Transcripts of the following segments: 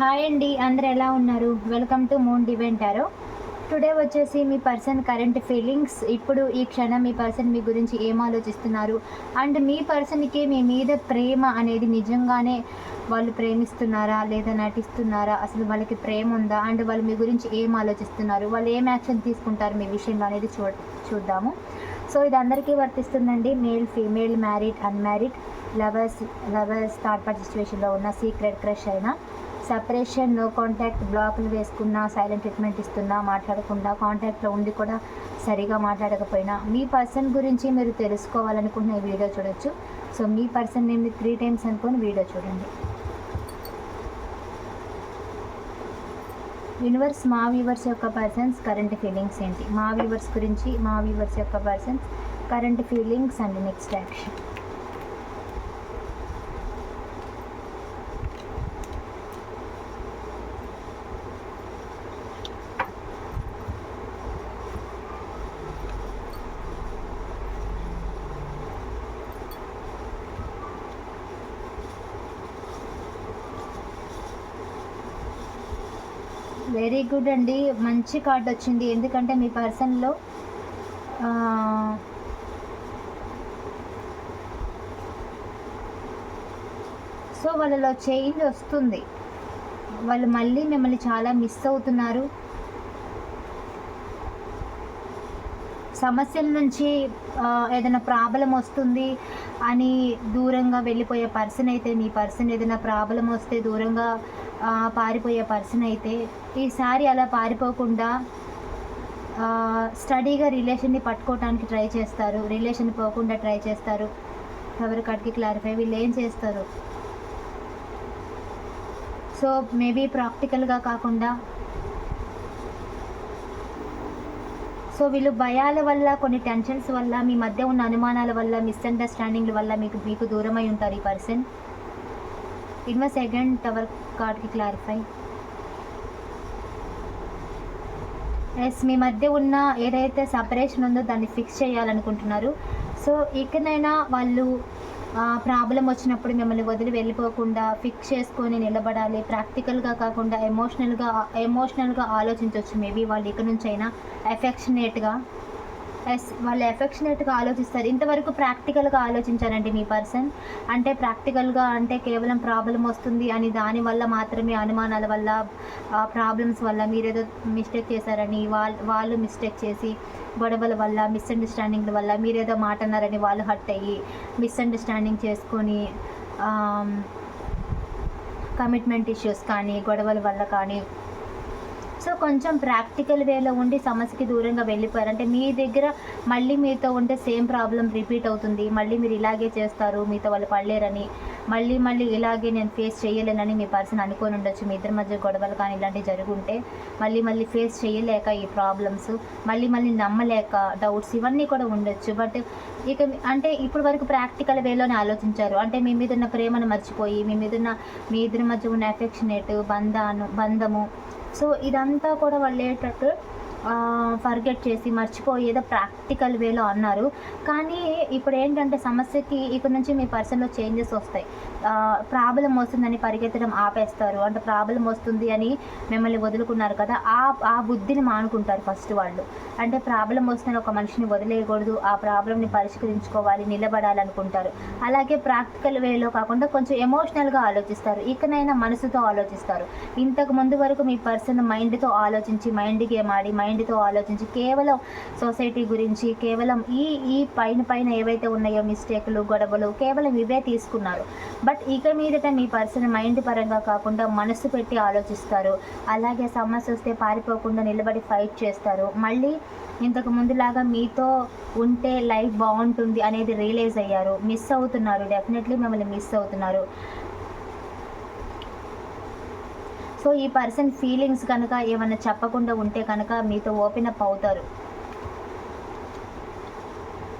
Hi అండి అందరు ఎలా ఉన్నారు? వెల్కమ్ టు మూన్ డివెంటారో టుడే వచ్చేసి మీ పర్సన్ కరెంట్ ఫీలింగ్స్ ఇప్పుడు ఈ క్షణం మీ పర్సన్ మీ గురించి ఏం ఆలోచిస్తున్నారు? అండ్ మీ పర్సన్కి మీ మీద ప్రేమ అనేది నిజంగానే వాళ్ళు ప్రేమిస్తున్నారా లేదా నటిస్తున్నారా? అసలు వాళ్ళకి ప్రేమ ఉందా? అండ్ వాళ్ళు మీ గురించి ఏం ఆలోచిస్తున్నారు? వాళ్ళు ఏం యాక్షన్ తీసుకుంటారు? మీ విషయంలో అనేది చూ చూద్దాము. సో ఇది అందరికీ వర్తిస్తుందండి. Male female married unmarried lovers lovers third party సిచ్యువేషన్లో ఉన్న సీక్రెట్ క్రష్ అయినా. సపరేషన్ నో కాంటాక్ట్ బ్లాక్లు వేసుకున్నా సైలెంట్ ట్రీట్మెంట్ ఇస్తున్నా మాట్లాడకుండా కాంటాక్ట్లో ఉండి కూడా సరిగా మాట్లాడకపోయినా మీ పర్సన్ గురించి మీరు తెలుసుకోవాలనుకుంటున్న ఈ వీడియో చూడొచ్చు. సో మీ పర్సన్ నేను త్రీ టైమ్స్ అనుకుని వీడియో చూడండి. యూనివర్స్ మా వ్యూవర్స్ యొక్క పర్సన్స్ కరెంట్ ఫీలింగ్స్ ఏంటి? మా వ్యూవర్స్ గురించి మా వ్యూవర్స్ యొక్క persons current feelings and next action very good అండి. మంచి కార్డ్ వచ్చింది. ఎందుకంటే మీ పర్సన్లో సో వాళ్ళలో చేంజ్ వస్తుంది. వాళ్ళు మళ్ళీ మిమ్మల్ని చాలా మిస్ అవుతున్నారు. సమస్యల నుంచి ఏదైనా ప్రాబ్లం వస్తుంది అని దూరంగా వెళ్ళిపోయే పర్సన్ అయితే మీ పర్సన్ ఏదైనా ప్రాబ్లం వస్తే దూరంగా పారిపోయే పర్సన్ అయితే ఈసారి అలా పారిపోకుండా స్టడీగా రిలేషన్ని పట్టుకోవడానికి ట్రై చేస్తారు. రిలేషన్ పోకుండా ట్రై చేస్తారు. ఎవరి కట్కి క్లారిఫై వీళ్ళు ఏం చేస్తారు? సో మేబీ ప్రాక్టికల్గా కాకుండా సో వీళ్ళు భయాల వల్ల కొన్ని టెన్షన్స్ వల్ల మీ మధ్య ఉన్న అనుమానాల వల్ల మిస్అండర్స్టాండింగ్ల వల్ల మీకు మీకు దూరమై ఉంటారు ఈ person in my second tower కార్డ్కి క్లారిఫై ఎస్ మీ మధ్య ఉన్న ఏదైతే సపరేషన్ ఉందో దాన్ని ఫిక్స్ చేయాలనుకుంటున్నారు. సో ఇకనైనా వాళ్ళు ప్రాబ్లం వచ్చినప్పుడు మిమ్మల్ని వదిలి వెళ్ళిపోకుండా ఫిక్స్ చేసుకొని నిలబడాలి. ప్రాక్టికల్గా కాకుండా ఎమోషనల్గా ఎమోషనల్గా ఆలోచించవచ్చు మేబీ వాళ్ళు ఇక నుంచి అయినా ఎఫెక్షనేట్గా ఎస్ వాళ్ళు ఎఫెక్షనేట్గా ఆలోచిస్తారు. ఇంతవరకు ప్రాక్టికల్గా ఆలోచించారండి మీ పర్సన్ అంటే ప్రాక్టికల్గా అంటే కేవలం ప్రాబ్లం వస్తుంది అని దానివల్ల మాత్రమే అనుమానాల వల్ల ప్రాబ్లమ్స్ వల్ల మీరేదో మిస్టేక్ చేశారని వాళ్ళు వాళ్ళు మిస్టేక్ చేసి గొడవల వల్ల మిస్అండర్స్టాండింగ్ల వల్ల మీరేదో మాట అన్నారని వాళ్ళు హర్ట్ అయ్యి మిస్అండర్స్టాండింగ్ చేసుకొని కమిట్మెంట్ ఇష్యూస్ కానీ గొడవల వల్ల కానీ సో కొంచెం ప్రాక్టికల్ వేలో ఉండి సమస్యకి దూరంగా వెళ్ళిపోయారు. అంటే మీ దగ్గర మళ్ళీ మీతో ఉంటే సేమ్ ప్రాబ్లం రిపీట్ అవుతుంది. మళ్ళీ మీరు ఇలాగే చేస్తారు మీతో వాళ్ళు పడలేరని మళ్ళీ మళ్ళీ ఇలాగే నేను ఫేస్ చేయలేనని మీ పర్సన్ అనుకొని ఉండొచ్చు. మీ ఇద్దరి మధ్య గొడవలు కానీ ఇలాంటివి జరుగుంటే మళ్ళీ మళ్ళీ ఫేస్ చేయలేక ఈ ప్రాబ్లమ్స్ మళ్ళీ మళ్ళీ నమ్మలేక డౌట్స్ ఇవన్నీ కూడా ఉండొచ్చు. బట్ ఇక అంటే ఇప్పుడు వరకు ప్రాక్టికల్ వేలోనే ఆలోచించారు. అంటే మీ మీద ఉన్న ప్రేమను మర్చిపోయి మీ మీద ఉన్న మీ ఇద్దరి మధ్య ఉన్న ఎఫెక్షనేట్ బంధాను బంధము సో ఇదంతా కూడా వాళ్ళు ఏంటంటే ఫర్గెట్ చేసి మర్చిపోయి ఏదో ప్రాక్టికల్ వేలో అన్నారు. కానీ ఇప్పుడు ఏంటంటే సమస్యకి ఇక్కడ నుంచి మీ పర్సన్లో చేంజెస్ వస్తాయి. ప్రాబ్లం వస్తుందని పరిగెత్తడం ఆపేస్తారు. అంటే ప్రాబ్లం వస్తుంది అని మిమ్మల్ని వదులుకున్నారు కదా ఆ ఆ బుద్ధిని మానుకుంటారు ఫస్ట్ వాళ్ళు. అంటే ప్రాబ్లం వస్తుందని ఒక మనిషిని వదిలేయకూడదు ఆ ప్రాబ్లమ్ని పరిష్కరించుకోవాలి నిలబడాలనుకుంటారు. అలాగే ప్రాక్టికల్ వేలో కాకుండా కొంచెం ఎమోషనల్గా ఆలోచిస్తారు ఇకనైనా మనసుతో ఆలోచిస్తారు. ఇంతకు ముందు వరకు మీ పర్సన్ మైండ్తో ఆలోచించి మైండ్ గేమ్ ఆడి మైండ్తో ఆలోచించి కేవలం సొసైటీ గురించి కేవలం ఈ ఈ పైన పైన ఏవైతే ఉన్నాయో మిస్టేక్లు గొడవలు కేవలం ఇవే తీసుకున్నారు. బట్ ఇక మీదట మీ పర్సన్ మైండ్ పరంగా కాకుండా మనసు పెట్టి ఆలోచిస్తారు. అలాగే సమస్య వస్తే పారిపోకుండా నిలబడి ఫైట్ చేస్తారు. మళ్ళీ ఇంతకు ముందులాగా మీతో ఉంటే లైఫ్ బాగుంటుంది అనేది రియలైజ్ అయ్యారు. మిస్ అవుతున్నారు. డెఫినెట్లీ మిమ్మల్ని మిస్ అవుతున్నారు. సో ఈ పర్సన్ ఫీలింగ్స్ కనుక ఏమైనా చెప్పకుండా ఉంటే కనుక మీతో ఓపెన్ అప్ అవుతారు.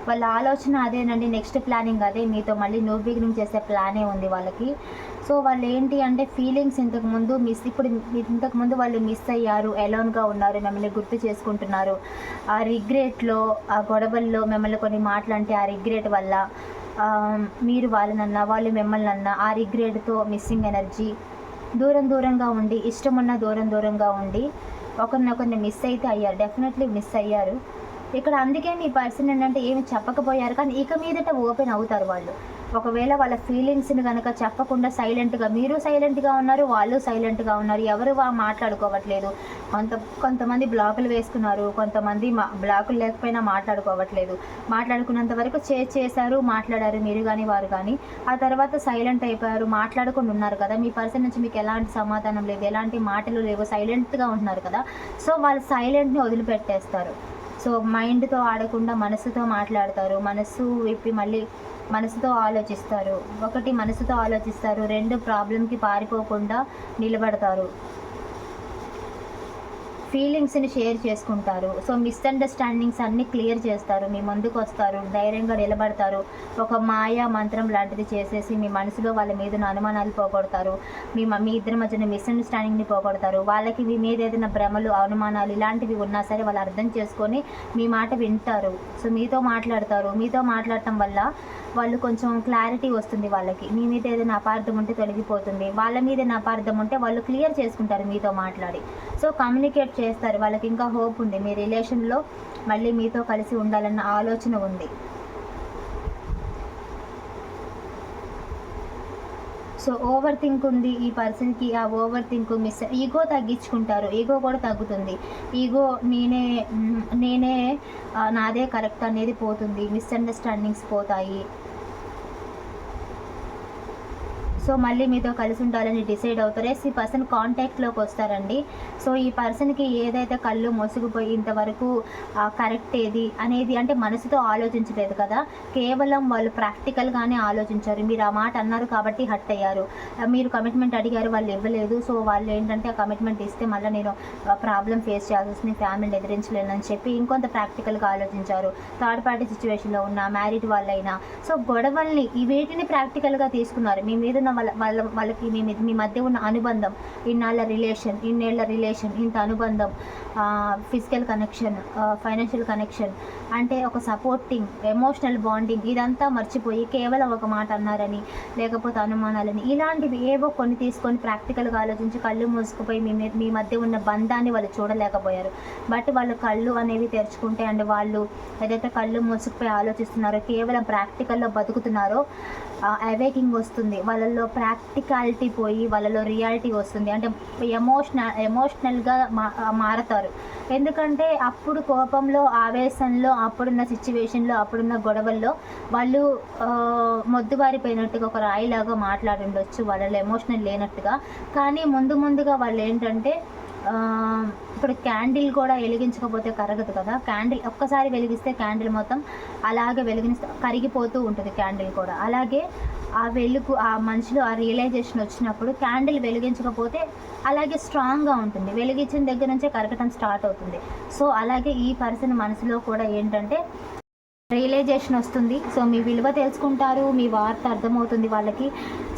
వాళ్ళ ఆలోచన అదేనండి నెక్స్ట్ ప్లానింగ్ అదే. మీతో మళ్ళీ న్యూ బిగినింగ్ చేసే ప్లానే ఉంది వాళ్ళకి. సో వాళ్ళు ఏంటి అంటే ఫీలింగ్స్ ఇంతకు ముందు మిస్ ఇప్పుడు ఇంతకు ముందు వాళ్ళు మిస్ అయ్యారు ఎలోన్గా ఉన్నారు మిమ్మల్ని గుర్తు చేసుకుంటున్నారు. ఆ రిగ్రెట్లో ఆ గొడవల్లో మిమ్మల్ని కొన్ని మాటలు అంటే ఆ రిగ్రెట్ వల్ల మీరు వాళ్ళనన్నా వాళ్ళు మిమ్మల్ని అన్నా ఆ రిగ్రెట్తో మిస్సింగ్ ఎనర్జీ దూరం దూరంగా ఉండి ఇష్టమన్నా దూరం దూరంగా ఉండి ఒకరినొకరిని మిస్ అయితే అయ్యారు డెఫినెట్లీ మిస్ అయ్యారు. ఇక్కడ అందుకే మీ పర్సన్ ఏంటంటే ఏమి చెప్పకపోయారు కానీ ఇక మీదట ఓపెన్ అవుతారు వాళ్ళు. ఒకవేళ వాళ్ళ ఫీలింగ్స్ని కనుక చెప్పకుండా సైలెంట్గా మీరు సైలెంట్గా ఉన్నారు వాళ్ళు సైలెంట్గా ఉన్నారు ఎవరు మాట్లాడుకోవట్లేదు. కొంత కొంతమంది బ్లాకులు వేసుకున్నారు కొంతమంది మా బ్లాకులు లేకపోయినా మాట్లాడుకోవట్లేదు. మాట్లాడుకున్నంత వరకు చే చేశారు మాట్లాడారు మీరు కానీ వారు కానీ ఆ తర్వాత సైలెంట్ అయిపోయారు మాట్లాడకుండా ఉన్నారు కదా. మీ పర్సన్ నుంచి మీకు ఎలాంటి సమాధానం లేదు ఎలాంటి మాటలు లేవు సైలెంట్గా ఉంటున్నారు కదా. సో వాళ్ళు సైలెంట్ని వదిలిపెట్టేస్తారు. సో మైండ్తో ఆడకుండా మనసుతో మాట్లాడతారు. మనసు విప్పి మళ్ళీ మనసుతో ఆలోచిస్తారు. ఒకటి మనసుతో ఆలోచిస్తారు. రెండు ప్రాబ్లంకి పారిపోకుండా నిలబడతారు. ఫీలింగ్స్ని షేర్ చేసుకుంటారు. సో మిస్అండర్స్టాండింగ్స్ అన్నీ క్లియర్ చేస్తారు. మీ ముందుకు వస్తారు. ధైర్యంగా నిలబడతారు. ఒక మాయా మంత్రం లాంటిది చేసేసి మీ మనసులో వాళ్ళ మీద ఉన్న అనుమానాలు పోగొడతారు. మీ మీ ఇద్దరి మధ్యన మిస్అండర్స్టాండింగ్ని పోగొడతారు. వాళ్ళకి మీ మీద ఏదైనా భ్రమలు అనుమానాలు ఇలాంటివి ఉన్నా సరే వాళ్ళు అర్థం చేసుకొని మీ మాట వింటారు. సో మీతో మాట్లాడతారు. మీతో మాట్లాడటం వల్ల వాళ్ళు కొంచెం క్లారిటీ వస్తుంది వాళ్ళకి. మీ మీద ఏదైనా అపార్థం ఉంటే తొలగిపోతుంది. వాళ్ళ మీద ఏదైనా అపార్థం ఉంటే వాళ్ళు క్లియర్ చేసుకుంటారు మీతో మాట్లాడి. సో కమ్యూనికేట్ చేస్తారు. వాళ్ళకి ఇంకా హోప్ ఉంది. మీ రిలేషన్లో మళ్ళీ మీతో కలిసి ఉండాలన్న ఆలోచన ఉంది. సో ఓవర్ థింక్ ఉంది ఈ పర్సన్కి ఆ ఓవర్ థింక్ మిస్ ఈగో తగ్గించుకుంటారు. ఈగో కూడా తగ్గుతుంది. ఈగో నేనే నేనే నాదే కరెక్ట్ అనేది పోతుంది. మిస్అండర్స్టాండింగ్స్ పోతాయి. సో మళ్ళీ మీతో కలిసి ఉండాలని డిసైడ్ అవుతారు. ఎస్ ఈ పర్సన్ కాంటాక్ట్లోకి వస్తారండి. సో ఈ పర్సన్కి ఏదైతే కళ్ళు మోసుకుపోయి ఇంతవరకు కరెక్ట్ ఏది అనేది అంటే మనసుతో ఆలోచించలేదు కదా. కేవలం వాళ్ళు ప్రాక్టికల్గానే ఆలోచించారు. మీరు ఆ మాట అన్నారు కాబట్టి హట్ అయ్యారు. మీరు కమిట్మెంట్ అడిగారు వాళ్ళు ఇవ్వలేదు. సో వాళ్ళు ఏంటంటే ఆ కమిట్మెంట్ ఇస్తే మళ్ళీ నేను ప్రాబ్లం ఫేస్ చేయాల్సి వస్తుంది ఫ్యామిలీని ఎదిరించలేనని చెప్పి ఇంకొంత ప్రాక్టికల్గా ఆలోచించారు. థర్డ్ పార్టీ సిచ్యువేషన్లో ఉన్న మ్యారీడ్ వాళ్ళైనా. సో గొడవల్ని ఈ వీటిని ప్రాక్టికల్గా తీసుకున్నారు. మీ మీద ఉన్న వాళ్ళ వాళ్ళ వాళ్ళకి మీ మీద- మీ మధ్య ఉన్న అనుబంధం ఇన్నాళ్ళ రిలేషన్ ఇన్నేళ్ళ రిలేషన్ ఇంత అనుబంధం ఫిజికల్ కనెక్షన్ ఫైనాన్షియల్ కనెక్షన్ అంటే ఒక సపోర్టింగ్ ఎమోషనల్ బాండింగ్ ఇదంతా మర్చిపోయి కేవలం ఒక మాట అన్నారని లేకపోతే అనుమానాలని ఇలాంటివి ఏవో కొన్ని తీసుకొని ప్రాక్టికల్గా ఆలోచించి కళ్ళు మూసుకుపోయి మీ మీ- మీ మధ్య ఉన్న బంధాన్ని వాళ్ళు చూడలేకపోయారు. బట్ వాళ్ళు కళ్ళు అనేవి తెరుచుకుంటే అండ్ వాళ్ళు ఏదైతే కళ్ళు మూసుకుపోయి ఆలోచిస్తున్నారో కేవలం ప్రాక్టికల్లో బతుకుతున్నారో అవేకింగ్ వస్తుంది. వాళ్ళలో ప్రాక్టికాలిటీ పోయి వాళ్ళలో రియాలిటీ వస్తుంది. అంటే ఎమోషనల్ ఎమోషనల్గా మా మారతారు. ఎందుకంటే అప్పుడు కోపంలో ఆవేశంలో అప్పుడున్న సిచ్యువేషన్లో అప్పుడున్న గొడవల్లో వాళ్ళు మొద్దుబారిపోయినట్టుగా ఒక రాయిలాగా మాట్లాడి ఉండొచ్చు వాళ్ళలో ఎమోషనల్ లేనట్టుగా. కానీ ముందు ముందుగా వాళ్ళు ఏంటంటే ఇప్పుడు క్యాండిల్ కూడా వెలిగించకపోతే కరగదు కదా. క్యాండిల్ ఒక్కసారి వెలిగిస్తే క్యాండిల్ మొత్తం అలాగే వెలిగిస్తే కరిగిపోతూ ఉంటుంది క్యాండిల్ కూడా. అలాగే ఆ వెలుగు ఆ మనిషిలో ఆ రియలైజేషన్ వచ్చినప్పుడు క్యాండిల్ వెలిగించకపోతే అలాగే స్ట్రాంగ్గా ఉంటుంది. వెలిగించిన దగ్గర నుంచే కరగటం స్టార్ట్ అవుతుంది. సో అలాగే ఈ పర్సన్ మనసులో కూడా ఏంటంటే రియలైజేషన్ వస్తుంది. సో మీ విలువ తెలుసుకుంటారు మీ వార్త అర్థమవుతుంది వాళ్ళకి.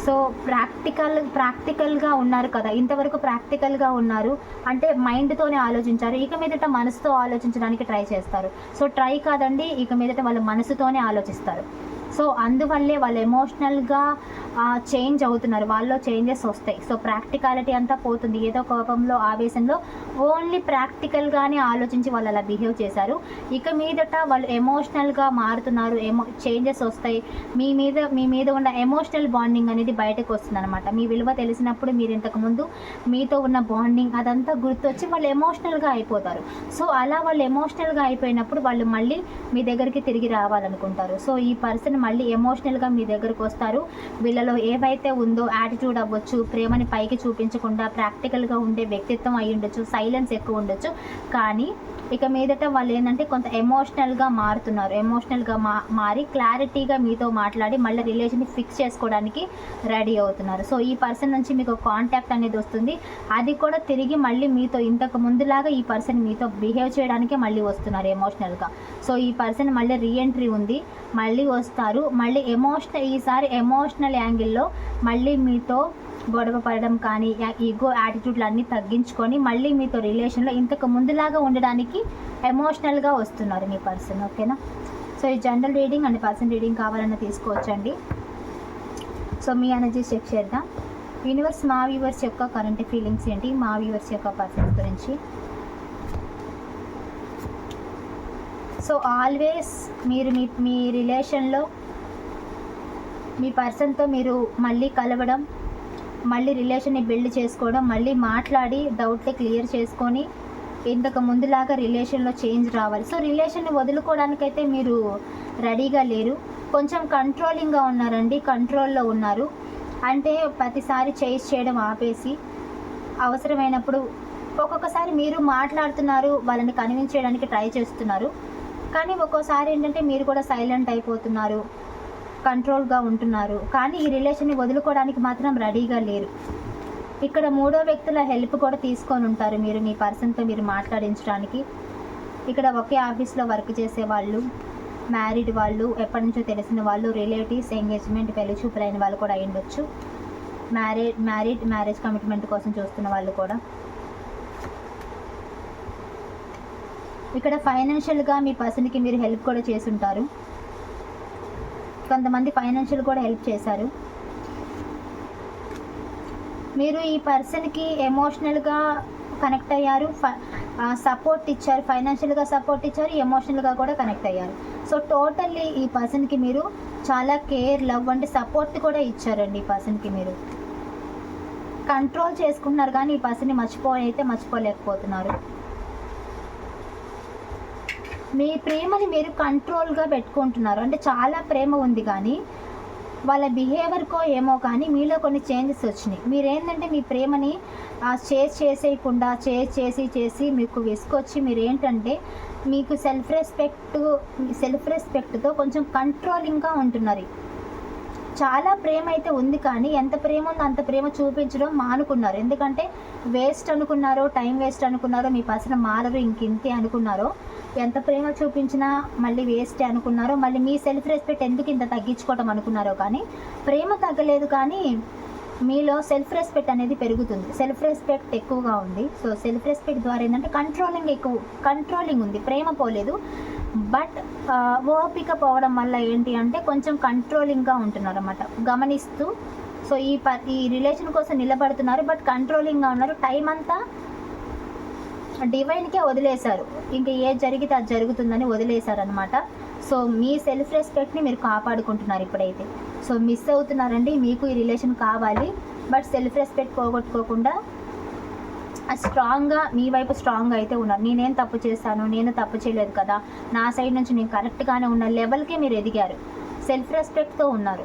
సో ప్రాక్టికల్ ప్రాక్టికల్గా ఉన్నారు కదా. ఇంతవరకు ప్రాక్టికల్గా ఉన్నారు. అంటే మైండ్తోనే ఆలోచించారు. ఇక మీదట మనసుతో ఆలోచించడానికి ట్రై చేస్తారు. సో ట్రై కాదండి ఇక మీదట వాళ్ళు మనసుతోనే ఆలోచిస్తారు. సో అందువల్లే వాళ్ళు ఎమోషనల్గా చేంజ్ అవుతున్నారు. వాళ్ళలో చేంజెస్ వస్తాయి. సో ప్రాక్టికాలిటీ అంతా పోతుంది. ఏదో కోపంలో ఆవేశంలో ఓన్లీ ప్రాక్టికల్గానే ఆలోచించి వాళ్ళు అలా బిహేవ్ చేశారు. ఇక మీదట వాళ్ళు ఎమోషనల్గా మారుతున్నారు. ఎమో చేంజెస్ వస్తాయి. మీ మీద మీ మీద ఉన్న ఎమోషనల్ బాండింగ్ అనేది బయటకు వస్తుంది అనమాట మీ విలువ తెలిసినప్పుడు మీరు ఇంతకుముందు మీతో ఉన్న బాండింగ్ అదంతా గుర్తొచ్చి వాళ్ళు ఎమోషనల్గా అయిపోతారు. సో అలా వాళ్ళు ఎమోషనల్గా అయిపోయినప్పుడు వాళ్ళు మళ్ళీ మీ దగ్గరికి తిరిగి రావాలనుకుంటారు. సో ఈ పర్సన్ మళ్ళీ ఎమోషనల్గా మీ దగ్గరకు వస్తారు. వీళ్ళలో ఏవైతే ఉందో యాటిట్యూడ్ అవ్వచ్చు ప్రేమని పైకి చూపించకుండా ప్రాక్టికల్గా ఉండే వ్యక్తిత్వం అయి ఉండొచ్చు సైలెన్స్ ఎక్కువ ఉండొచ్చు. కానీ ఇక మీదట వాళ్ళు ఏంటంటే కొంత ఎమోషనల్గా మారుతున్నారు. ఎమోషనల్గా మా మారి క్లారిటీగా మీతో మాట్లాడి మళ్ళీ రిలేషన్ని ఫిక్స్ చేసుకోవడానికి రెడీ అవుతున్నారు. సో ఈ పర్సన్ నుంచి మీకు కాంటాక్ట్ అనేది వస్తుంది. అది కూడా తిరిగి మళ్ళీ మీతో ఇంతకు ముందులాగా ఈ పర్సన్ మీతో బిహేవ్ చేయడానికే మళ్ళీ వస్తున్నారు ఎమోషనల్గా సో ఈ పర్సన్ మళ్ళీ రీఎంట్రీ ఉంది. మళ్ళీ వస్తారు. మళ్ళీ ఎమోషనల్ ఈసారి ఎమోషనల్ యాంగిల్లో మళ్ళీ మీతో గొడవ పడడం కానీ ఈగో యాటిట్యూడ్లు అన్నీ తగ్గించుకొని మళ్ళీ మీతో రిలేషన్లో ఇంతకు ముందులాగా ఉండడానికి ఎమోషనల్గా వస్తున్నారు మీ పర్సన్ ఓకేనా సో ఈ general reading and person reading కావాలన్నా తీసుకోవచ్చండి. సో మీ ఎనర్జీ చెక్ చేద్దాం. యూనివర్స్ మా వ్యూవర్స్ యొక్క కరెంట్ ఫీలింగ్స్ ఏంటి? మా వ్యూవర్స్ యొక్క పర్సన్స్ గురించి. సో ఆల్వేస్ మీరు మీ మీ రిలేషన్లో మీ పర్సన్తో మీరు మళ్ళీ కలవడం మళ్ళీ రిలేషన్ని బిల్డ్ చేసుకోవడం మళ్ళీ మాట్లాడి డౌట్ని క్లియర్ చేసుకొని ఇంతకు ముందులాగా రిలేషన్లో చేంజ్ రావాలి. సో రిలేషన్ని వదులుకోవడానికైతే మీరు రెడీగా లేరు. కొంచెం కంట్రోలింగ్గా ఉన్నారండి కంట్రోల్లో ఉన్నారు. అంటే ప్రతిసారి చేంజ్ చేయడం ఆపేసి అవసరమైనప్పుడు ఒక్కొక్కసారి మీరు మాట్లాడుతున్నారు వాళ్ళని కన్విన్స్ చేయడానికి ట్రై చేస్తున్నారు. కానీ ఒక్కోసారి ఏంటంటే మీరు కూడా సైలెంట్ అయిపోతున్నారు. కంట్రోల్గా ఉంటున్నారు. కానీ ఈ రిలేషన్ని వదులుకోవడానికి మాత్రం రెడీగా లేరు. ఇక్కడ మూడో వ్యక్తుల హెల్ప్ కూడా తీసుకొని ఉంటారు మీరు మీ పర్సన్తో మీరు మాట్లాడించడానికి. ఇక్కడ ఒకే ఆఫీస్లో వర్క్ చేసే వాళ్ళు మ్యారీడ్ వాళ్ళు ఎప్పటి నుంచో తెలిసిన వాళ్ళు రిలేటివ్స్ ఎంగేజ్మెంట్ పెళ్ళి చూపులైన వాళ్ళు కూడా అయ్యుండొచ్చు ఉండొచ్చు. మ్యారేడ్ మ్యారీడ్ మ్యారేజ్ కమిట్మెంట్ కోసం చూస్తున్న వాళ్ళు కూడా. ఇక్కడ ఫైనాన్షియల్గా మీ పర్సన్కి మీరు హెల్ప్ కూడా చేసి ఉంటారు. కొంతమంది ఫైనాన్షియల్ కూడా హెల్ప్ చేశారు. మీరు ఈ పర్సన్కి ఎమోషనల్గా కనెక్ట్ అయ్యారు సపోర్ట్ ఇచ్చారు ఫైనాన్షియల్గా సపోర్ట్ ఇచ్చారు ఎమోషనల్గా కూడా కనెక్ట్ అయ్యారు. సో టోటల్లీ ఈ పర్సన్కి మీరు చాలా కేర్ లవ్ అంటే సపోర్ట్ కూడా ఇచ్చారండి ఈ పర్సన్కి మీరు. కంట్రోల్ చేసుకుంటున్నారు కానీ ఈ పర్సన్ని మర్చిపోయి అయితే మర్చిపోలేకపోతున్నారు. మీ ప్రేమని మీరు కంట్రోల్గా పెట్టుకుంటున్నారు. అంటే చాలా ప్రేమ ఉంది కానీ వాళ్ళ బిహేవియర్కో ఏమో కానీ మీలో కొన్ని చేంజెస్ వచ్చినాయి. మీరేంటంటే మీ ప్రేమని చేజ్ చేసేయకుండా చేజ్ చేసి చేసి మీకు విసుకొచ్చి మీరు ఏంటంటే మీకు సెల్ఫ్ రెస్పెక్ట్ సెల్ఫ్ రెస్పెక్ట్తో కొంచెం కంట్రోలింగ్గా ఉంటున్నారు. చాలా ప్రేమ అయితే ఉంది కానీ ఎంత ప్రేమ ఉందో అంత ప్రేమ చూపించడం మానుకున్నారు. ఎందుకంటే వేస్ట్ అనుకున్నారో టైం వేస్ట్ అనుకున్నారో మీ పర్సన్ మారరు ఇంకింతే అనుకున్నారో ఎంత ప్రేమ చూపించినా మళ్ళీ వేస్టే అనుకున్నారో మళ్ళీ మీ సెల్ఫ్ రెస్పెక్ట్ ఎందుకు ఇంత తగ్గించుకోవటం అనుకున్నారో కానీ ప్రేమ తగ్గలేదు కానీ మీలో సెల్ఫ్ రెస్పెక్ట్ అనేది పెరుగుతుంది. సెల్ఫ్ రెస్పెక్ట్ ఎక్కువగా ఉంది. సో సెల్ఫ్ రెస్పెక్ట్ ద్వారా ఏంటంటే కంట్రోలింగ్ ఎక్కువ కంట్రోలింగ్ ఉంది. ప్రేమ పోలేదు. బట్ ఓపిక పోవడం వల్ల ఏంటి అంటే కొంచెం కంట్రోలింగ్గా ఉంటున్నారు అన్నమాట గమనిస్తూ సో ఈ ప ఈ రిలేషన్ కోసం నిలబడుతున్నారు. బట్ కంట్రోలింగ్గా ఉన్నారు. టైం అంతా డివైన్కే వదిలేశారు. ఇంకా ఏది జరిగితే అది జరుగుతుందని వదిలేశారు అనమాట సో మీ సెల్ఫ్ రెస్పెక్ట్ని మీరు కాపాడుకుంటున్నారు ఇప్పుడైతే. సో మిస్ అవుతున్నారండి. మీకు ఈ రిలేషన్ కావాలి. బట్ సెల్ఫ్ రెస్పెక్ట్ పోగొట్టుకోకుండా స్ట్రాంగ్గా మీ వైపు స్ట్రాంగ్గా అయితే ఉన్నారు. నేనేం తప్పు చేశాను? నేను తప్పు చేయలేదు కదా? నా సైడ్ నుంచి నేను కరెక్ట్గానే ఉన్న లెవెల్కే మీరు ఎదిగారు. సెల్ఫ్ రెస్పెక్ట్తో ఉన్నారు.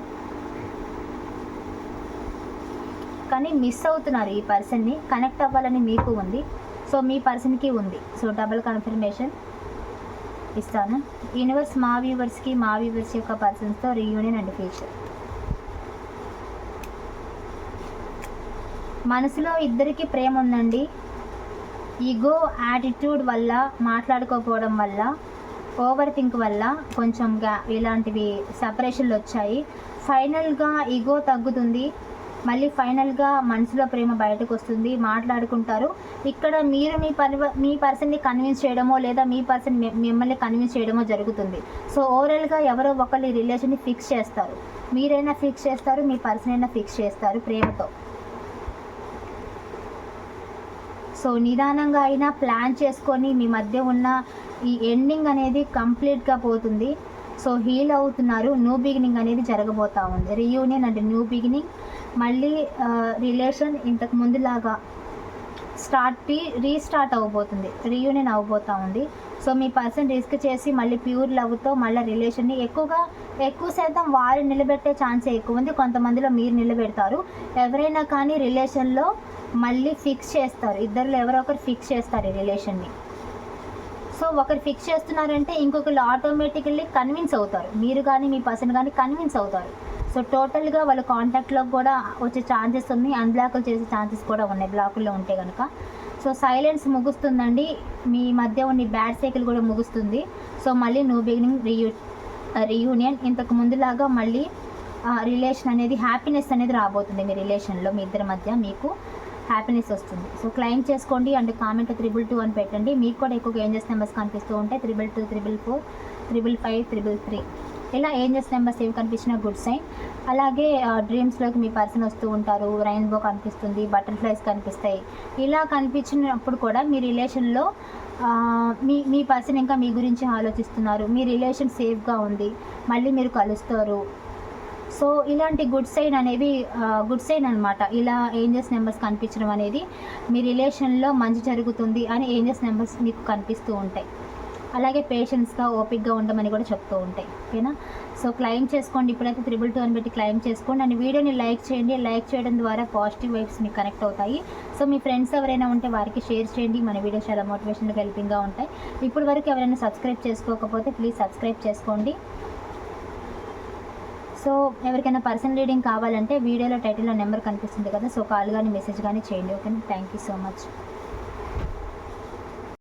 కానీ మిస్ అవుతున్నారు ఈ పర్సన్ని. కనెక్ట్ అవ్వాలని మీకు ఉంది. సో మీ పర్సన్కి ఉంది. సో డబుల్ కన్ఫర్మేషన్ ఇస్తాను. యూనివర్స్ మా వ్యూవర్స్కి మా వ్యూవర్స్ యొక్క పర్సన్స్తో రీయూనియన్ అండ్ ఫ్యూచర్. మనసులో ఇద్దరికి ప్రేమ ఉందండి. ఈగో యాటిట్యూడ్ వల్ల మాట్లాడుకోకపోవడం వల్ల ఓవర్ థింక్ వల్ల కొంచెం గా ఇలాంటివి సపరేషన్లు వచ్చాయి ఫైనల్గా ఈగో తగ్గుతుంది. మళ్ళీ ఫైనల్గా మనసులో ప్రేమ బయటకు వస్తుంది. మాట్లాడుకుంటారు. ఇక్కడ మీరు మీ పని మీ పర్సన్ని కన్విన్స్ చేయడమో లేదా మీ పర్సన్ మిమ్మల్ని కన్విన్స్ చేయడమో జరుగుతుంది. సో ఓవరాల్గా ఎవరో ఒకళ్ళు రిలేషన్ని ఫిక్స్ చేస్తారు. మీరైనా ఫిక్స్ చేస్తారు మీ పర్సన్ అయినా ఫిక్స్ చేస్తారు ప్రేమతో. సో నిదానంగా అయినా ప్లాన్ చేసుకొని మీ మధ్య ఉన్న ఈ ఎండింగ్ అనేది కంప్లీట్గా పోతుంది. సో హీల్ అవుతున్నారు. న్యూ బిగినింగ్ అనేది జరగబోతూ ఉంది. రీయూనియన్ అంటే న్యూ బిగినింగ్. మళ్ళీ రిలేషన్ ఇంతకు ముందులాగా స్టార్ట్ రీస్టార్ట్ అవ్వబోతుంది. రీయూనియన్ అవ్వబోతూ ఉంది. సో మీ పర్సన్ రిస్క్ చేసి మళ్ళీ ప్యూర్ లవ్తో మళ్ళీ రిలేషన్ని ఎక్కువగా ఎక్కువ శాతం వారు నిలబెట్టే ఛాన్సే ఎక్కువ ఉంది. కొంతమందిలో మీరు నిలబెడతారు. ఎవరైనా కానీ రిలేషన్లో మళ్ళీ ఫిక్స్ చేస్తారు. ఇద్దరిలో ఎవరో ఒకరు ఫిక్స్ చేస్తారు ఈ రిలేషన్ని సో ఒకరు ఫిక్స్ చేస్తున్నారంటే ఇంకొకరు ఆటోమేటికల్లీ కన్విన్స్ అవుతారు. మీరు కానీ మీ పర్సన్ కానీ కన్విన్స్ అవుతారు. సో టోటల్గా వాళ్ళ కాంటాక్ట్లో కూడా వచ్చే ఛాన్సెస్ ఉన్నాయి. అన్బ్లాకులు చేసే ఛాన్సెస్ కూడా ఉన్నాయి. బ్లాకుల్లో ఉంటే కనుక సో సైలెన్స్ ముగుస్తుందండి. మీ మధ్య ఉన్న బ్యాడ్ సైకిల్ కూడా ముగుస్తుంది. సో మళ్ళీ న్యూ బిగినింగ్ రియూ రీయూనియన్. ఇంతకు ముందులాగా మళ్ళీ రిలేషన్ అనేది హ్యాపీనెస్ అనేది రాబోతుంది మీ రిలేషన్లో. మీ ఇద్దరి మధ్య మీకు హ్యాపీనెస్ వస్తుంది. సో క్లైమ్ చేసుకోండి అండ్ కామెంట్ త్రిబుల్ టూ అని పెట్టండి. మీకు కూడా ఎక్కువగా ఏంజెస్ నెంబర్స్ కనిపిస్తూ ఉంటాయి. Triple two triple four triple five triple three. ఇలా ఏంజెస్ నెంబర్స్ ఏవి కనిపించిన గుడ్ సైన్ అలాగే డ్రీమ్స్లోకి మీ పర్సన్ వస్తూ ఉంటారు రెయిన్బో కనిపిస్తుంది బటర్ఫ్లైస్ కనిపిస్తాయి. ఇలా కనిపించినప్పుడు కూడా మీ రిలేషన్లో మీ మీ పర్సన్ ఇంకా మీ గురించి ఆలోచిస్తున్నారు. మీ రిలేషన్ సేఫ్గా ఉంది. మళ్ళీ మీరు కలుస్తారు. సో ఇలాంటి గుడ్ సైన్ అనేవి గుడ్ సైన్ అనమాట ఇలా ఏంజెస్ నెంబర్స్ కనిపించడం అనేది మీ రిలేషన్లో మంచి జరుగుతుంది అని ఏంజెస్ నెంబర్స్ మీకు కనిపిస్తూ ఉంటాయి. అలాగే పేషెన్స్గా ఓపిక్గా ఉండమని కూడా చెప్తూ ఉంటాయి. ఓకేనా? సో క్లైమ్ చేసుకోండి. ఇప్పుడైతే త్రిబుల్ టూ అని పెట్టి క్లైమ్ చేసుకోండి. అండ్ వీడియోని లైక్ చేయండి. లైక్ చేయడం ద్వారా పాజిటివ్ వైబ్స్ మీకు కనెక్ట్ అవుతాయి. సో మీ ఫ్రెండ్స్ ఎవరైనా ఉంటే వారికి షేర్ చేయండి. మన వీడియో చాలా మోటివేషన్గా హెల్పింగ్గా ఉంటాయి. ఇప్పుడు వరకు ఎవరైనా సబ్స్క్రైబ్ చేసుకోకపోతే ప్లీజ్ సబ్స్క్రైబ్ చేసుకోండి. సో ఎవరికైనా పర్సనల్ రీడింగ్ కావాలంటే వీడియోలో టైటిల్లో నెంబర్ కనిపిస్తుంది కదా సో కాల్ కానీ మెసేజ్ కానీ చేయండి. Okay thank you so much